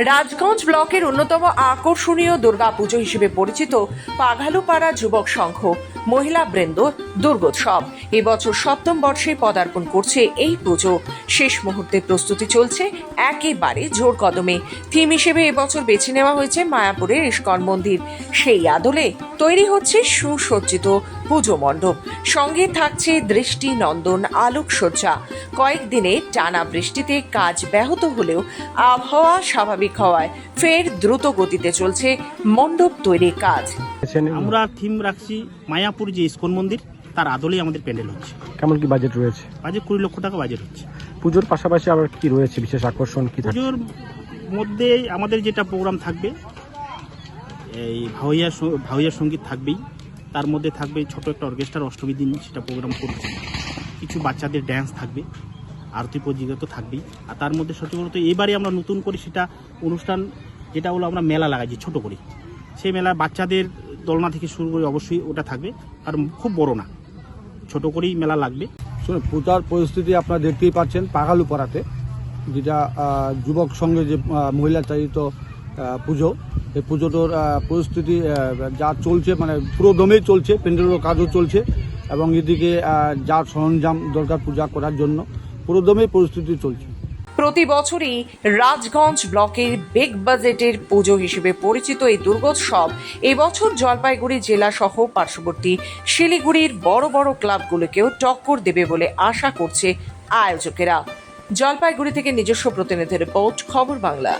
রাজগঞ্জ ব্লকের অন্যতম আকর্ষণীয় দুর্গাপুজো হিসেবে পরিচিত পাঘালুপাড়া যুবক সংঘ মহিলা বৃন্দ দুর্গোৎসব। এবছর সপ্তম বর্ষে পদার্পণ করছে এই পুজো। শেষ মুহূর্তে প্রস্তুতি চলছে একেবারে জোর কদমে। থিম হিসেবে এবছর বেছে নেওয়া হয়েছে মায়াপুরের ইস্কন মন্দির। সেই আদলে তৈরি হচ্ছে সুসজ্জিত পুজো মণ্ডপ। সঙ্গে থাকছে দৃষ্টি নন্দন আলোকসজ্জা। কয়েকদিনে টানা বৃষ্টিতে কাজ ব্যাহত হলেও আবহাওয়া স্বাভাবিক হওয়ায় ফের দ্রুত গতিতে চলছে মণ্ডপ তৈরির কাজ। আমরা থিম রাখছি মায়াপুর যে ইস্কন মন্দির তার আদলেই আমাদের প্যান্ডেল হচ্ছে। কেমন কি বাজেট রয়েছে? বাজেট কুড়ি লক্ষ টাকা বাজেট হচ্ছে। পুজোর পাশাপাশি আবার কি রয়েছে? বিশেষ আকর্ষণ কি পুজোর মধ্যে আমাদের যেটা প্রোগ্রাম থাকবে এই ভাওয়াইয়া ভাওয়াইয়া সংগীত থাকবেই। তার মধ্যে থাকবে ছোট একটা অর্কেস্ট্রার অষ্টমী দিন সেটা প্রোগ্রাম করছে। কিছু বাচ্চাদের ড্যান্স থাকবে আরতি প্রতিযোগিতা তো থাকবেই। আর তার মধ্যে সত্যি বলতে এবারে আমরা নতুন করে সেটা অনুষ্ঠান যেটা হলো আমরা মেলা লাগাইছি ছোট করে। সেই মেলা বাচ্চাদের দোলনা থেকে শুরু করে অবশ্যই ওটা থাকবে আর খুব বড় না। ছোট করেই মেলা লাগবে। শুনুন, পূজার পরিস্থিতি আপনারা দেখতেই পাচ্ছেন পাগালু পাড়াতে যেটা যুবক সঙ্গে যে মহিলা চালিত পুজো, এই পুজোটার পরিস্থিতি যা চলছে মানে পুরো দমেই চলছে প্যান্ডেলের কাজও চলছে, এবং এদিকে যা সরঞ্জাম দরকার পূজা করার জন্য, পুরো দমেই পরিস্থিতি চলছে। প্রতি বছরই রাজগঞ্জ ব্লকের বিগ বাজেটের পুজো হিসেবে পরিচিত এই দুর্গোৎসব এবছর জলপাইগুড়ি জেলা সহ পার্শ্ববর্তী শিলিগুড়ির বড় বড় ক্লাবগুলোকেও টক্কর দেবে বলে আশা করছে আয়োজকেরা। জলপাইগুড়ি থেকে নিজস্ব প্রতিনিধি রিপোর্ট, খবর বাংলা।